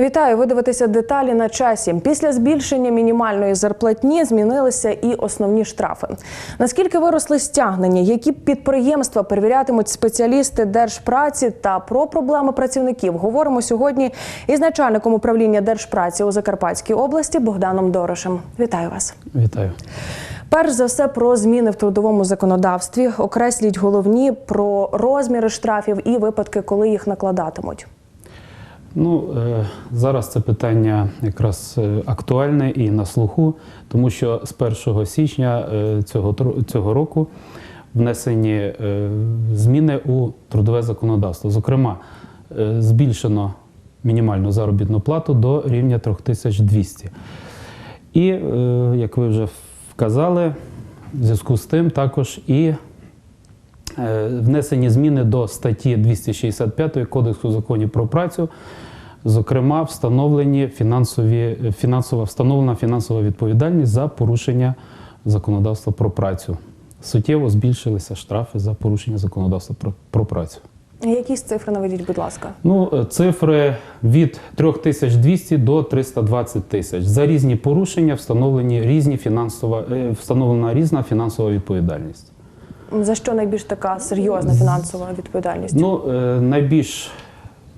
Вітаю! Ви дивитеся деталі на часі. Після збільшення мінімальної зарплатні змінилися і основні штрафи. Наскільки виросли стягнення, які підприємства перевірятимуть спеціалісти держпраці та про проблеми працівників, говоримо сьогодні із начальником управління держпраці у Закарпатській області Богданом Дорошем. Вітаю вас! Вітаю. Перш за все про зміни в трудовому законодавстві окресліть головні про розміри штрафів і випадки, коли їх накладатимуть. Ну е, зараз це питання якраз е, актуальне і на слуху, тому що з 1 січня е, цього цього року внесені зміни у трудове законодавство. Зокрема, збільшено мінімальну заробітну плату до рівня 3200. І, як ви вже вказали, в зв'язку з тим також і внесені зміни до статті 265 Кодексу законів про працю, зокрема, встановлені фінансові, фінансова, встановлена фінансова відповідальність за порушення законодавства про працю. Суттєво збільшилися штрафи за порушення законодавства про, про працю. Якісь цифри наведіть, будь ласка. Ну, е, цифри від 3200 до 320 тисяч. За різні порушення встановлені різні фінансова, е, встановлена різна фінансова відповідальність. За що найбільш така серйозна фінансова відповідальність? Ну, е, найбільш,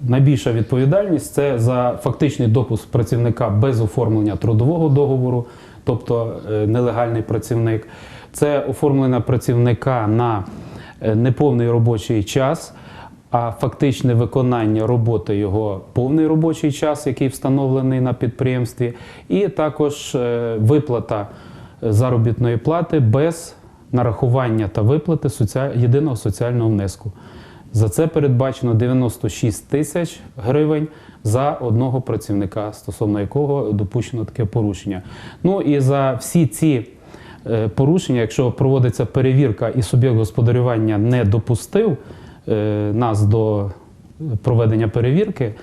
найбільша відповідальність це за фактичний допуск працівника без оформлення трудового договору, тобто е, нелегальний працівник. Це оформлення працівника на е, неповний робочий час, а фактичне виконання роботи його повний робочий час, який встановлений на підприємстві, і також виплата заробітної плати без нарахування та виплати єдиного соціального внеску. За це передбачено 96 тисяч гривень за одного працівника, стосовно якого допущено таке порушення. Ну і за всі ці е, порушення, якщо проводиться перевірка і суб'єкт господарювання не допустив е, нас до проведення перевірки,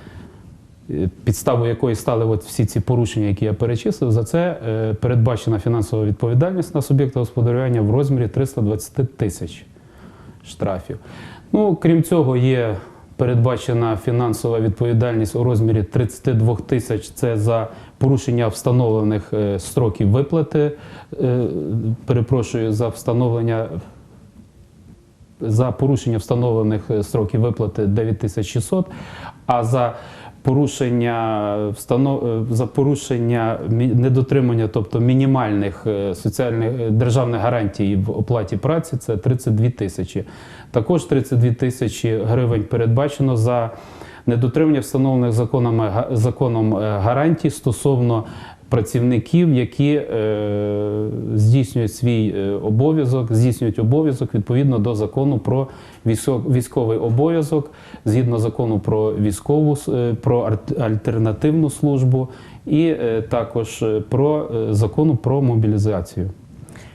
підставою якої стали от всі ці порушення, які я перечислив, за це е, передбачена фінансова відповідальність на суб'єкта господарювання в розмірі 320 тисяч штрафів. Ну, крім цього, є передбачена фінансова відповідальність у розмірі 32 тисяч. Це за порушення встановлених е, строків виплати. е, Перепрошую за встановлення. За порушення встановлених строків виплати 9600, а за порушення е, за порушення недотримання, тобто мінімальних е, соціальних е, державних гарантій в оплаті праці, це 32 тисячі. Також 32 тисячі гривень передбачено за недотримання встановлених законами законом гарантій стосовно працівників, які е, здійснюють свій е, обов'язок, здійснюють обов'язок відповідно до закону про військо- військовий обов'язок, згідно закону про військову е, про альтернативну службу, і також про закону про мобілізацію.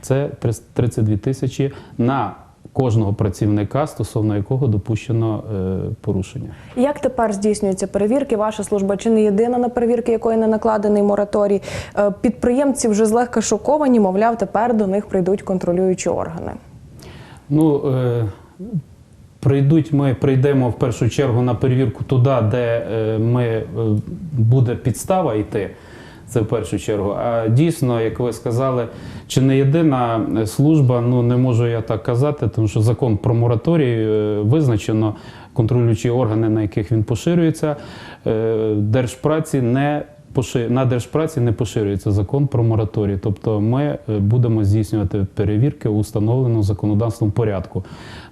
Це 32 тисячі на кожного працівника, стосовно якого допущено е, порушення. Як тепер здійснюються перевірки? Ваша служба чи не єдина на перевірки, якої не накладений мораторій? Е, Підприємці вже злегка шоковані, мовляв, тепер до них прийдуть контролюючі органи. Ну, е, прийдуть ми, прийдемо в першу чергу на перевірку туди, де ми, буде підстава йти. Це в першу чергу. А дійсно, як ви сказали, чи не єдина е, служба, ну не можу я так казати, тому що закон про мораторій е, визначено контролюючі органи, на яких він поширюється. Е, Держпраці не на держпраці не поширюється закон про мораторій. Тобто ми будемо здійснювати перевірки у встановленому законодавством порядку.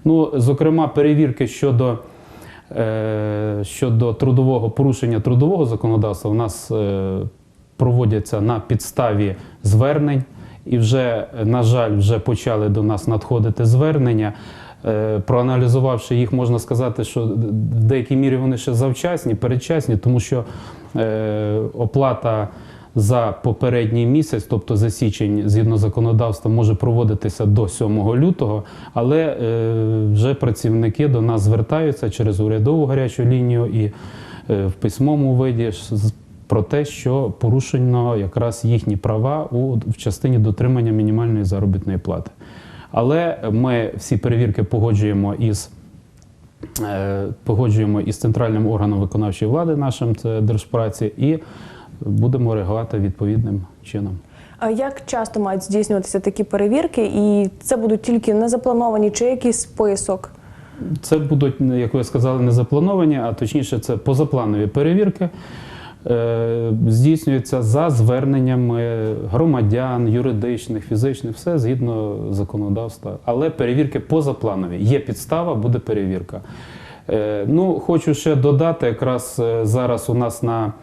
Ну, зокрема, перевірки щодо. Щодо трудового порушення трудового законодавства, у нас проводяться на підставі звернень, і вже, на жаль, вже почали до нас надходити звернення. Е, Проаналізувавши їх, можна сказати, що в деякій мірі вони ще завчасні, передчасні, тому що е, оплата за попередній місяць, тобто за січень, згідно законодавства, може проводитися до 7 лютого, але е, вже працівники до нас звертаються через урядову гарячу лінію і в письмовому виді про те, що порушено якраз їхні права у в частині дотримання мінімальної заробітної плати. Але ми всі перевірки погоджуємо із е, погоджуємо із центральним органом виконавчої влади нашим, це Держпраці, і будемо реагувати відповідним чином. А як часто мають здійснюватися такі перевірки, і це будуть тільки незаплановані чи якийсь список? Це будуть, як ви сказали, не заплановані, а точніше, це позапланові перевірки. Е, Здійснюються за зверненнями громадян, юридичних, фізичних, все згідно законодавства. Але перевірки позапланові. Є підстава, буде перевірка. Е, Ну, хочу ще додати, якраз е, зараз у нас на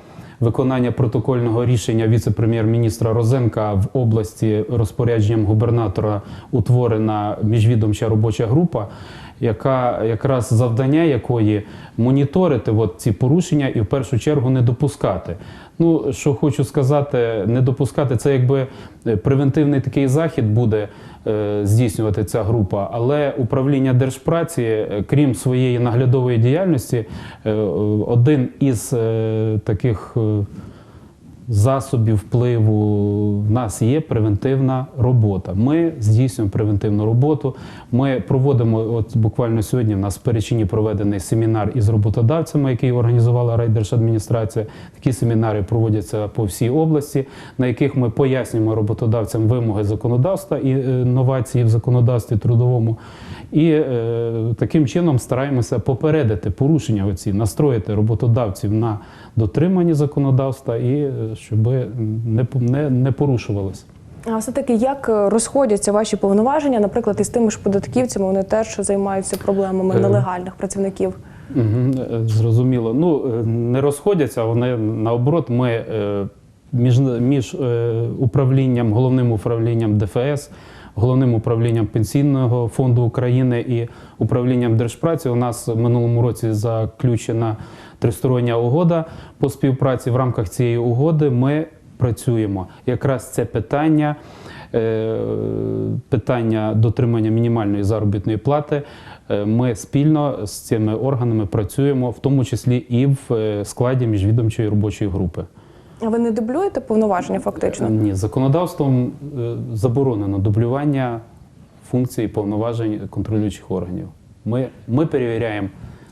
виконання протокольного рішення віце-прем'єр-міністра Розенка в області розпорядженням губернатора утворена міжвідомча робоча група, яка якраз завдання якої моніторити от ці порушення і в першу чергу не допускати. Ну, що хочу сказати, не допускати це якби е, превентивний такий захід буде е, здійснювати ця група, але управління держпраці, е, крім своєї наглядової діяльності, е, один із е, таких е, засобів впливу в нас є превентивна робота. Ми здійснюємо превентивну роботу. Ми проводимо, от буквально сьогодні в нас в Перечині проведений семінар із роботодавцями, який організувала райдержадміністрація. Такі семінари проводяться по всій області, на яких ми пояснюємо роботодавцям вимоги законодавства і е, новації в законодавстві трудовому. І е, таким чином стараємося попередити порушення, оці, настроїти роботодавців на дотримання законодавства і е, щоб не, не, не порушувалося. А все-таки як е, розходяться ваші повноваження, наприклад, із тими ж податківцями, вони теж займаються проблемами Е. нелегальних працівників. Угу, зрозуміло. Ну, не розходяться, вони наоборот, ми між, між управлінням, головним управлінням ДФС, головним управлінням Пенсійного фонду України і управлінням Держпраці у нас в минулому році заключена тристороння угода по співпраці. В рамках цієї угоди ми працюємо. Якраз це питання. е, Питання дотримання мінімальної заробітної плати. е, Ми спільно з цими органами працюємо, в тому числі і в е, складі міжвідомчої робочої групи. Ви не дублюєте повноваження фактично? Ні, законодавством е, заборонено дублювання функцій повноважень контролюючих органів. Ми, ми перевіряємо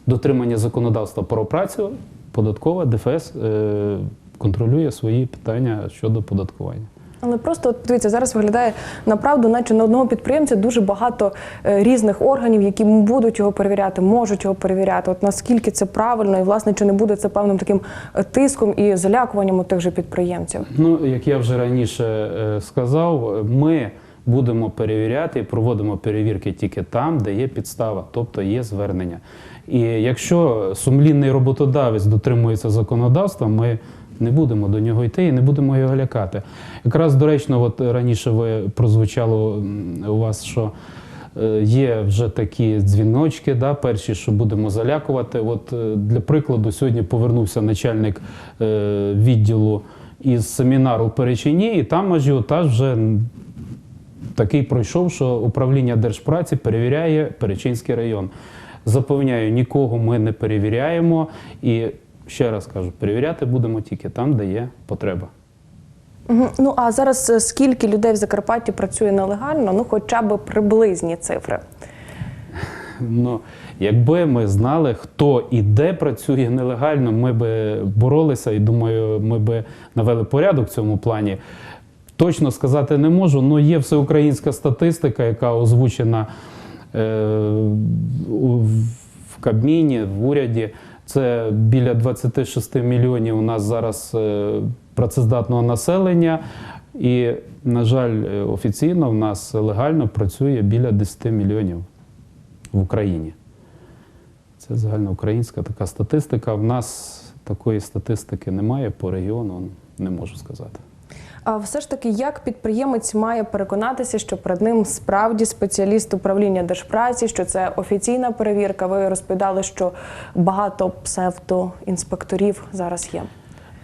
дотримання законодавства про працю, податкова, ДФС е, контролює свої питання щодо податкування. Але просто от, дивіться, зараз виглядає направду, наче на одного підприємця дуже багато е, різних органів, які будуть його перевіряти, можуть його перевіряти. От наскільки це правильно, і власне чи не буде це певним таким е, тиском і залякуванням у тих же підприємців? Ну, як я вже раніше е, сказав, ми будемо перевіряти і проводимо перевірки тільки там, де є підстава, тобто є звернення. І якщо сумлінний роботодавець дотримується законодавства, ми не будемо до нього йти і не будемо його лякати. Якраз доречно, от раніше ви прозвучало у вас, що е, є вже такі дзвіночки, да, перші, що будемо залякувати. От е, для прикладу, сьогодні повернувся начальник е, відділу із семінару в Перечині, і там ажіотаж вже такий пройшов, що управління держпраці перевіряє Перечинський район. Запевняю, нікого ми не перевіряємо. І ще раз кажу, перевіряти будемо тільки там, де є потреба. Ну а зараз е, скільки людей в Закарпатті працює нелегально? Ну, хоча б приблизні цифри. Ну, якби ми знали, хто і де працює нелегально, ми би боролися і думаю, ми би навели порядок в цьому плані. Точно сказати не можу, але є всеукраїнська статистика, яка озвучена е, в Кабміні, в уряді. Це біля 26 мільйонів у нас зараз е, працездатного населення. І, на жаль, е, офіційно в нас легально працює біля 10 мільйонів в Україні. Це загальноукраїнська така статистика. В нас такої статистики немає по регіону, не можу сказати. Все ж таки, як підприємець має переконатися, що перед ним справді спеціаліст управління держпраці, що це офіційна перевірка? Ви розповідали, що багато псевдоінспекторів зараз є.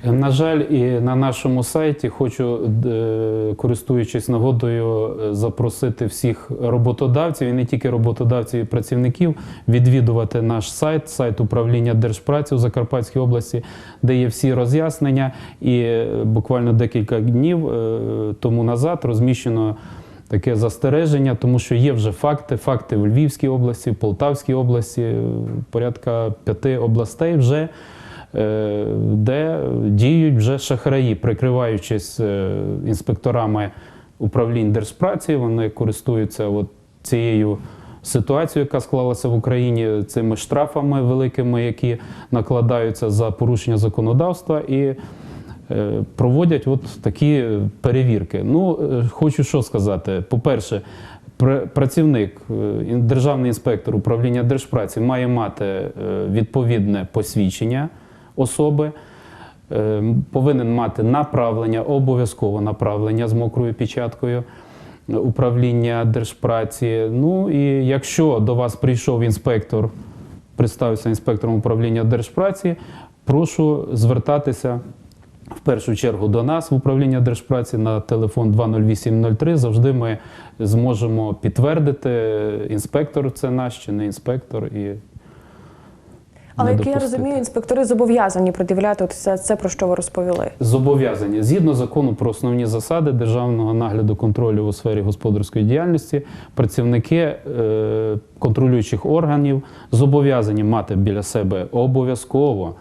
На жаль, і на нашому сайті хочу, е, користуючись нагодою, е, запросити всіх роботодавців і не тільки роботодавців і працівників відвідувати наш сайт, сайт управління держпраці у Закарпатській області, де є всі роз'яснення. І е, буквально декілька днів тому назад розміщено таке застереження, тому що є вже факти. Факти в Львівській області, в Полтавській області, порядка п'яти областей вже. Е, Де діють вже шахраї, прикриваючись е, інспекторами управлінь держпраці, вони користуються от цією ситуацією, яка склалася в Україні, цими штрафами великими, які накладаються за порушення законодавства, і е, проводять от такі перевірки. Ну, хочу що сказати. По-перше, пр- працівник, державний інспектор управління держпраці має мати відповідне посвідчення особи. Е, Повинен мати направлення, обов'язково направлення з мокрою печаткою е, управління держпраці. Ну і якщо до вас прийшов інспектор, представився інспектором управління держпраці, прошу звертатися в першу чергу до нас в управління держпраці на телефон 20803. Завжди ми зможемо підтвердити, інспектор це наш чи не інспектор. І Але як я розумію, інспектори зобов'язані пред'являти от все це, про що ви розповіли. Зобов'язані згідно закону про основні засади державного нагляду контролю у сфері господарської діяльності, працівники е, контролюючих органів зобов'язані мати біля себе обов'язково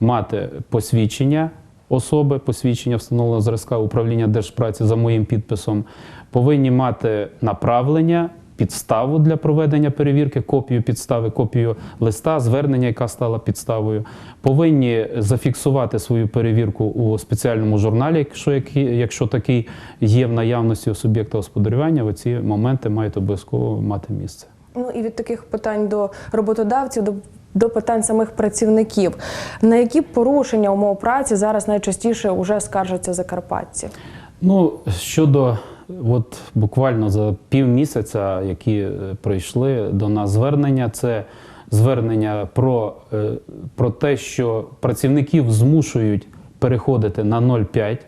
мати посвідчення особи, посвідчення встановленого зразка управління держпраці за моїм підписом, повинні мати направлення. Підставу для проведення перевірки, копію підстави, копію листа, звернення, яка стала підставою, повинні зафіксувати свою перевірку у спеціальному журналі, якщо, якщо такий є в наявності у суб'єкта господарювання, оці моменти мають обов'язково мати місце. Ну і від таких питань до роботодавців, до, до питань самих працівників. На які порушення умов праці зараз найчастіше вже скаржаться закарпатці? Ну, щодо от буквально за півмісяця, які е, прийшли до нас звернення, це звернення про, е, про те, що працівників змушують переходити на 0,5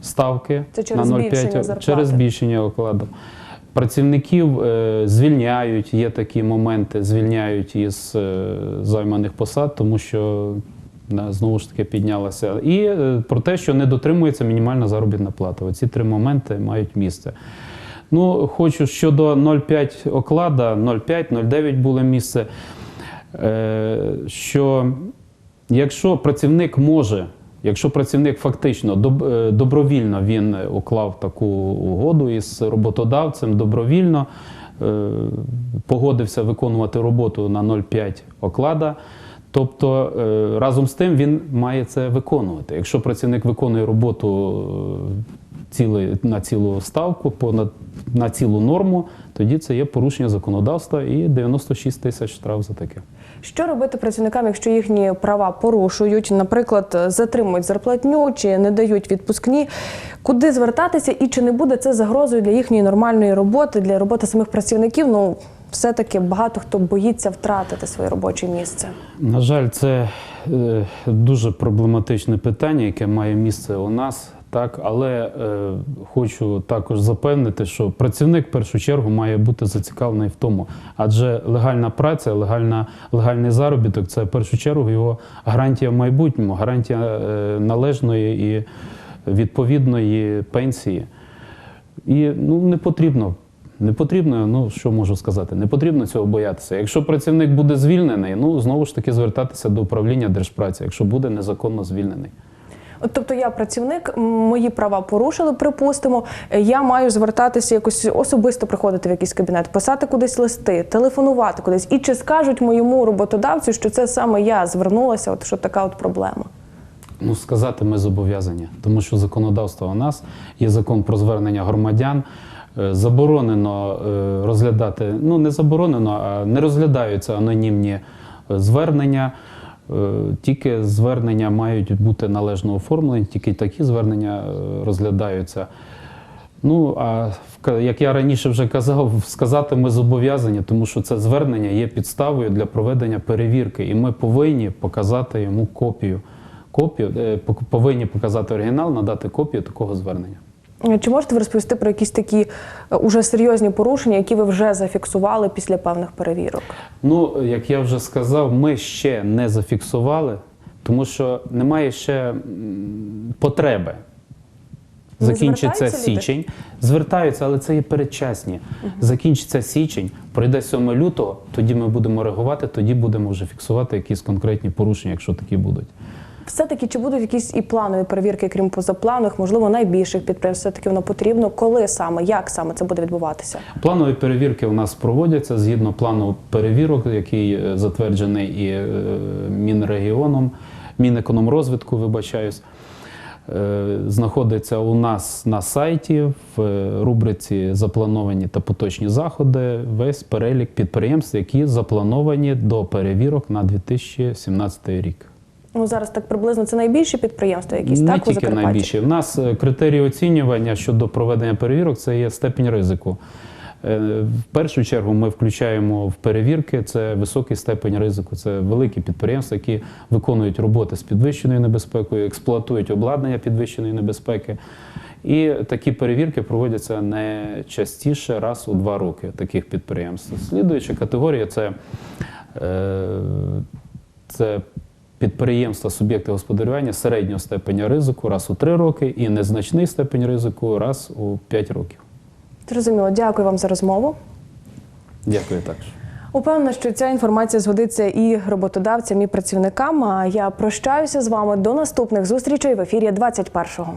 ставки Це через на 0,5 збільшення через збільшення окладу. Працівників е, звільняють, є такі моменти, звільняють із займаних посад, тому що знову ж таки піднялася. І е, про те, що не дотримується мінімальна заробітна плата. Оці три моменти мають місце. Ну, хочу щодо 0,5 оклада, 0,5, 0,9 було місце. Е, що якщо працівник може, якщо працівник фактично е, добровільно він уклав таку угоду із роботодавцем, добровільно погодився виконувати роботу на 0,5 оклада. Тобто е, разом з тим він має це виконувати. Якщо працівник виконує роботу е, цілий, на цілу ставку, понад на цілу норму, тоді це є порушення законодавства і 96 тисяч штраф за таке. Що робити працівникам, якщо їхні права порушують, наприклад, затримують зарплатню чи не дають відпускні? Куди звертатися і чи не буде це загрозою для їхньої нормальної роботи, для роботи самих працівників? Ну, все-таки багато хто боїться втратити своє робоче місце. На жаль, це е, дуже проблематичне питання, яке має місце у нас. Так, але е, хочу також запевнити, що працівник в першу чергу має бути зацікавлений в тому, адже легальна праця, легальна, легальний заробіток це в першу чергу його гарантія в майбутньому, гарантія е, належної і відповідної пенсії. І ну, не потрібно. Не потрібно, ну що можу сказати, не потрібно цього боятися. Якщо працівник буде звільнений, ну знову ж таки звертатися до управління держпраці, якщо буде незаконно звільнений. От, тобто я працівник, мої права порушили, припустимо. Я маю звертатися якось особисто приходити в якийсь кабінет, писати кудись листи, телефонувати кудись. І чи скажуть моєму роботодавцю, що це саме я звернулася, от що така от проблема? Ну, сказати ми зобов'язані, тому що законодавство у нас є закон про звернення громадян. Е, Заборонено е, розглядати, ну не заборонено, а не розглядаються анонімні е, звернення. Тільки звернення мають бути належно оформлені, тільки такі звернення розглядаються. Ну, а як я раніше вже казав, сказати ми зобов'язані, тому що це звернення є підставою для проведення перевірки, і ми повинні показати йому копію. Копію повинні показати оригінал, надати копію такого звернення. Е, Чи можете ви розповісти про якісь такі е, уже серйозні порушення, які ви вже зафіксували після певних перевірок? Ну, як я вже сказав, ми ще не зафіксували, тому що немає ще потреби. Закінчиться звертаються люди? січень. Звертаються, але це є передчасні. Закінчиться січень, пройде 7 лютого, тоді ми будемо реагувати, тоді будемо вже фіксувати якісь конкретні порушення, якщо такі будуть. Все-таки чи будуть якісь і планові перевірки, крім позапланових, можливо, найбільших підприємств, все-таки воно потрібно. Коли саме, як саме це буде відбуватися? Планові перевірки у нас проводяться згідно плану перевірок, який е, затверджений і е, Мінрегіоном, Мінекономрозвитку, вибачаюсь. Е, Знаходиться у нас на сайті в рубриці Заплановані та поточні заходи весь перелік підприємств, які заплановані до перевірок на 2017 рік. Ну зараз так приблизно це найбільші підприємства, якісь Не так у тільки найбільші. У нас е, критерії оцінювання щодо проведення перевірок це є степень ризику. Е, В першу чергу ми включаємо в перевірки це високий степень ризику. Це великі підприємства, які виконують роботи з підвищеною небезпекою, експлуатують обладнання підвищеної небезпеки. І такі перевірки проводяться не частіше раз у два роки таких підприємств. Слідуюча категорія це, е, це підприємства, суб'єкти господарювання середнього степеня ризику раз у три роки і незначний степень ризику раз у п'ять років. Зрозуміло, дякую вам за розмову. Дякую також. Упевнена, що ця інформація згодиться і роботодавцям, і працівникам. А я прощаюся з вами до наступних зустрічей в ефірі 21-го.